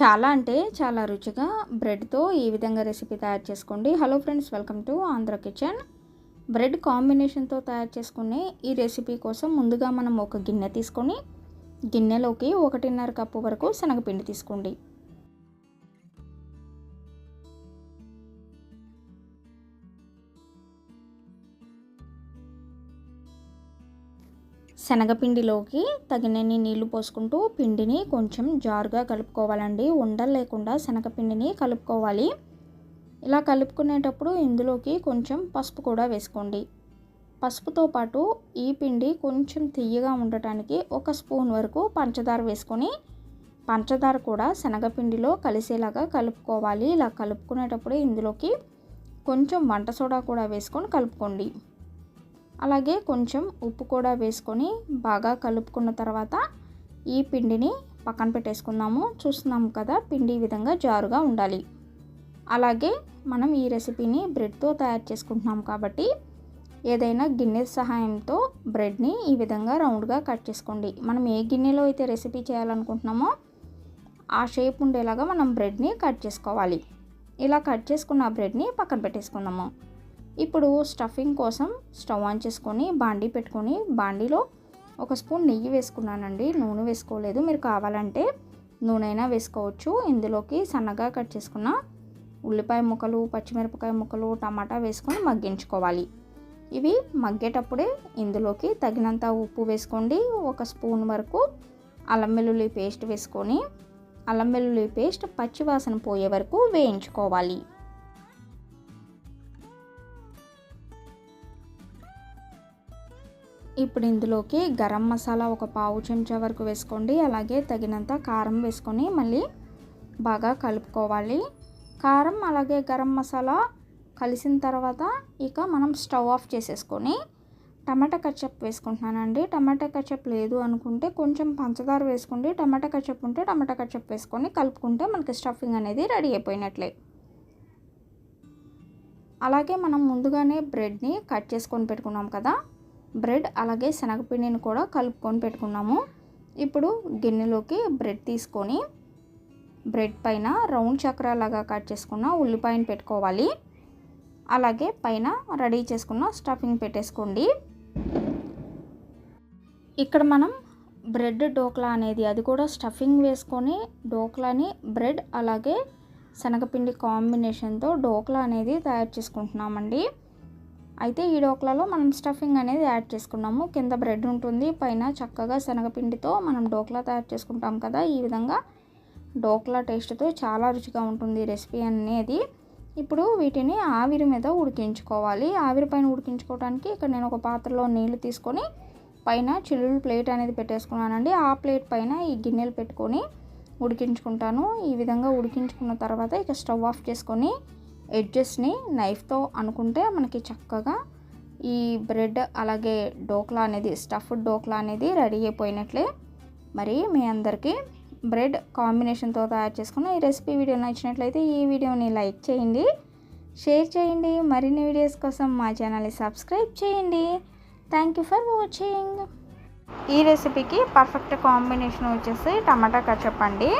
చాలా అంటే చాలా రుచిగా బ్రెడ్తో ఈ విధంగా రెసిపీ తయారు చేసుకోండి. Hello friends welcome to Andhra kitchen. Bread కాంబినేషన్తో తయారు చేసుకునే ఈ రెసిపీ కోసం ముందుగా మనం ఒక గిన్నె తీసుకొని గిన్నెలోకి ఒకటిన్నర కప్పు వరకు శనగపిండి తీసుకోండి. శనగపిండిలోకి తగినన్ని నీళ్ళు పోసుకుంటూ పిండిని కొంచెం జారుగా కలుపుకోవాలండి. ఉండలు లేకుండా శనగపిండిని కలుపుకోవాలి. ఇలా కలుపుకునేటప్పుడు ఇందులోకి కొంచెం పసుపు కూడా వేసుకోండి. పసుపుతో పాటు ఈ పిండి కొంచెం తియ్యగా ఉండటానికి ఒక స్పూన్ వరకు పంచదార వేసుకొని పంచదార కూడా శనగపిండిలో కలిసేలాగా కలుపుకోవాలి. ఇలా కలుపుకునేటప్పుడు ఇందులోకి కొంచెం వంట సోడా కూడా వేసుకొని కలుపుకోండి. అలాగే కొంచెం ఉప్పు కూడా వేసుకొని బాగా కలుపుకున్న తర్వాత ఈ పిండిని పక్కన పెట్టేసుకుందాము. చూస్తున్నాము కదా పిండి ఈ విధంగా జారుగా ఉండాలి. అలాగే మనం ఈ రెసిపీని బ్రెడ్తో తయారు చేసుకుంటున్నాం కాబట్టి ఏదైనా గిన్నె సహాయంతో బ్రెడ్ని ఈ విధంగా రౌండ్గా కట్ చేసుకోండి. మనం ఏ గిన్నెలో అయితే రెసిపీ చేయాలనుకుంటున్నామో ఆ షేప్ ఉండేలాగా మనం బ్రెడ్ని కట్ చేసుకోవాలి. ఇలా కట్ చేసుకున్న బ్రెడ్ని పక్కన పెట్టేసుకుందాము. ఇప్పుడు స్టఫింగ్ కోసం స్టవ్ ఆన్ చేసుకొని బాండీ పెట్టుకొని బాండీలో ఒక స్పూన్ నెయ్యి వేసుకున్నానండి. నూనె వేసుకోలేదు. మీరు కావాలంటే నూనె అయినా వేసుకోవచ్చు. ఇందులోకి సన్నగా కట్ చేసుకున్న ఉల్లిపాయ ముక్కలు పచ్చిమిరపకాయ ముక్కలు టమాటా వేసుకొని మగ్గించుకోవాలి. ఇవి మగ్గేటప్పుడే ఇందులోకి తగినంత ఉప్పు వేసుకోండి. ఒక స్పూన్ వరకు అల్లం వెల్లుల్లి పేస్ట్ వేసుకొని అల్లం వెల్లుల్లి పేస్ట్ పచ్చివాసన పోయే వరకు వేయించుకోవాలి. ఇప్పుడు ఇందులోకి గరం మసాలా ఒక పావు చెంచా వరకు వేసుకోండి. అలాగే తగినంత కారం వేసుకొని మళ్ళీ బాగా కలుపుకోవాలి. కారం అలాగే గరం మసాలా కలిసిన తర్వాత ఇక మనం స్టవ్ ఆఫ్ చేసేసుకొని టమాటా కచ్చప్ వేసుకుంటున్నానండి. టమాటా కచ్చప్ లేదు అనుకుంటే కొంచెం పంచదార వేసుకోండి. టమాటా కచ్చప్ ఉంటే టమాటా కచ్చప్ వేసుకొని కలుపుకుంటే మనకి స్టఫింగ్ అనేది రెడీ అయిపోయినట్లే. అలాగే మనం ముందుగానే బ్రెడ్ని కట్ చేసుకొని పెట్టుకున్నాం కదా. బ్రెడ్ అలాగే శనగపిండిని కూడా కలుపుకొని పెట్టుకున్నాము. ఇప్పుడు గిన్నెలోకి బ్రెడ్ తీసుకొని బ్రెడ్ పైన రౌండ్ చక్రాలాగా కట్ చేసుకున్న ఉల్లిపాయను పెట్టుకోవాలి. అలాగే పైన రెడీ చేసుకున్న స్టఫింగ్ పెట్టేసుకోండి. ఇక్కడ మనం బ్రెడ్ డోక్లా అనేది అది కూడా స్టఫింగ్ వేసుకొని డోక్లాని బ్రెడ్ అలాగే శనగపిండి కాంబినేషన్తో డోక్లా అనేది తయారు చేసుకుంటున్నామండి. అయితే ఈ డోక్లాలో మనం స్టఫింగ్ అనేది యాడ్ చేసుకున్నాము. కింద బ్రెడ్ ఉంటుంది పైన చక్కగా శనగపిండితో మనం డోక్లా తయారు చేసుకుంటాం కదా. ఈ విధంగా డోక్లా టేస్ట్తో చాలా రుచిగా ఉంటుంది రెసిపీ అనేది. ఇప్పుడు వీటిని ఆవిరి మీద ఉడికించుకోవాలి. ఆవిరి పైన ఉడికించుకోవడానికి ఇక్కడ నేను ఒక పాత్రలో నీళ్ళు తీసుకొని పైన చిల్లులు ప్లేట్ అనేది పెట్టేసుకున్నానండి. ఆ ప్లేట్ పైన ఈ గిన్నెలు పెట్టుకొని ఉడికించుకుంటాను. ఈ విధంగా ఉడికించుకున్న తర్వాత ఇక స్టవ్ ఆఫ్ చేసుకొని ఎడ్జెస్ని నైఫ్తో అనుకుంటే మనకి చక్కగా ఈ బ్రెడ్ అలాగే డోక్లా అనేది స్టఫ్డ్ డోక్లా అనేది రెడీ అయిపోయినట్లే. మరి మీ అందరికీ బ్రెడ్ కాంబినేషన్తో తయారు చేసుకున్న ఈ రెసిపీ వీడియో నచ్చినట్లయితే ఈ వీడియోని లైక్ చేయండి షేర్ చేయండి మరిన్ని వీడియోస్ కోసం మా ఛానల్ని సబ్స్క్రైబ్ చేయండి. Thank you for watching. ఈ రెసిపీకి పర్ఫెక్ట్ కాంబినేషన్ వచ్చేసి టమాటా కచప్ అండి.